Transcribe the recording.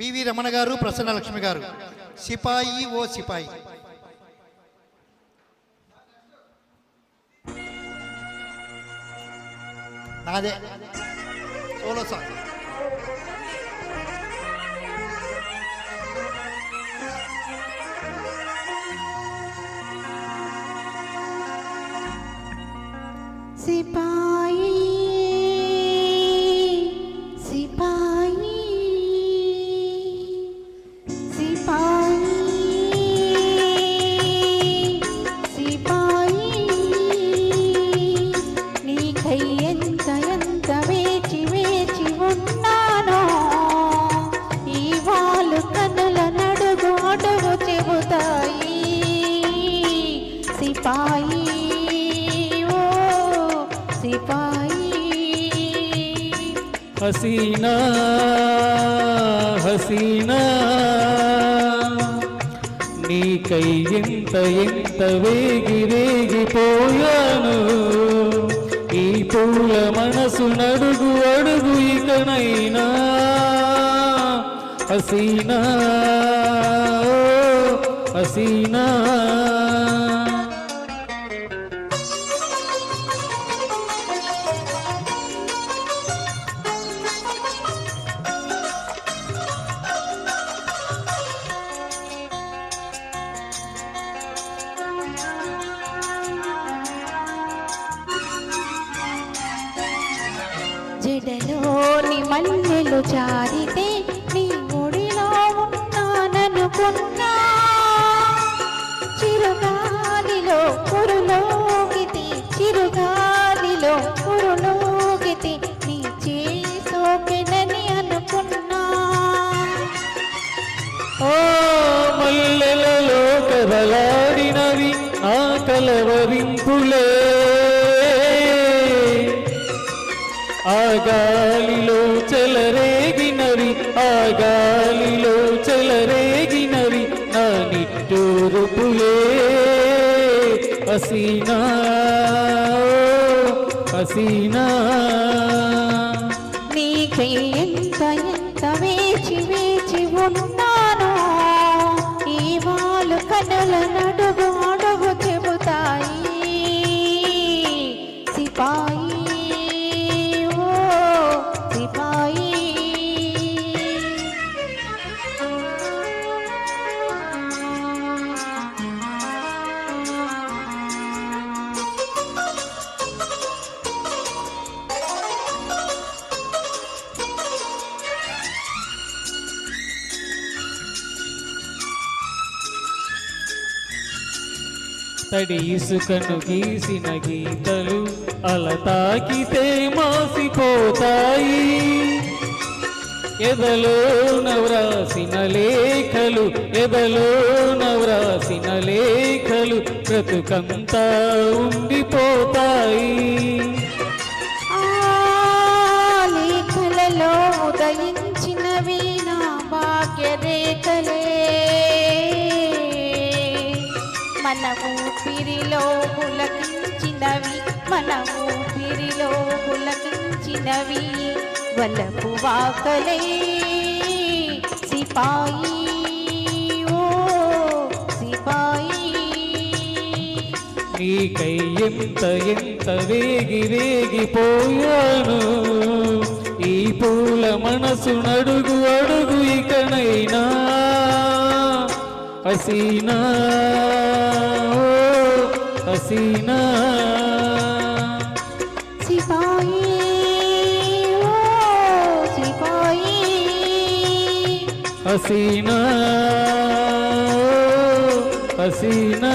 BV Ramana గారు ప్రసన్న లక్ష్మి గారు. సిపాయి ఓ సిపాయి. నాదే. Solo song. హసీనా హసీనా. నీకై ఎంత ఎంత వేగి వేగిపోయాను ఈ పూల మనసు నడుగు అడుగు ఇకనైనా. హసీనా హసీనా. జడలోని మల్లెలు జారితే నీ ఒడిలో ఉన్నాననుకున్నా. చిరుగాలిలో పురులోగితి చిరుగాలిలో పురులోగితి నీ చేయి అనుకున్నా. ఓ మల్లెలలో కదలాడినవి ఆ కలవరింపులే గాలిలో చెలరేగినవి ఆ గాలిలో చెలరేగినవి నా నిట్టూరుపులే హసీనా హసీనా నీకై ఎంత ఎంత వేచి వేచి ఉన్నానో ఈ వాళ్ళు కనుల నడు తడి ఇసుకను గీసిన గీతలు అల తాకితే మాసిపోతాయి. ఎదలో నవ్రాసిన లేఖలు ఎదలో నవ్రాసిన లేఖలు బ్రతుకంతా ఉండిపోతాయి. మన ఊపిరిలో పులకించినవి మన ఊపిరిలో పులకించినవి. వలపు వాకలే సిపాయి ఓ సిపాయి. నీకై ఎంత ఎంత వేగి వేగిపోయాను ఈ పూల మనసు నడుగు అడుగు ఇకనైనా. హసీనా హసీనా సిపాయి సిపాయి. హసీనా హసీనా.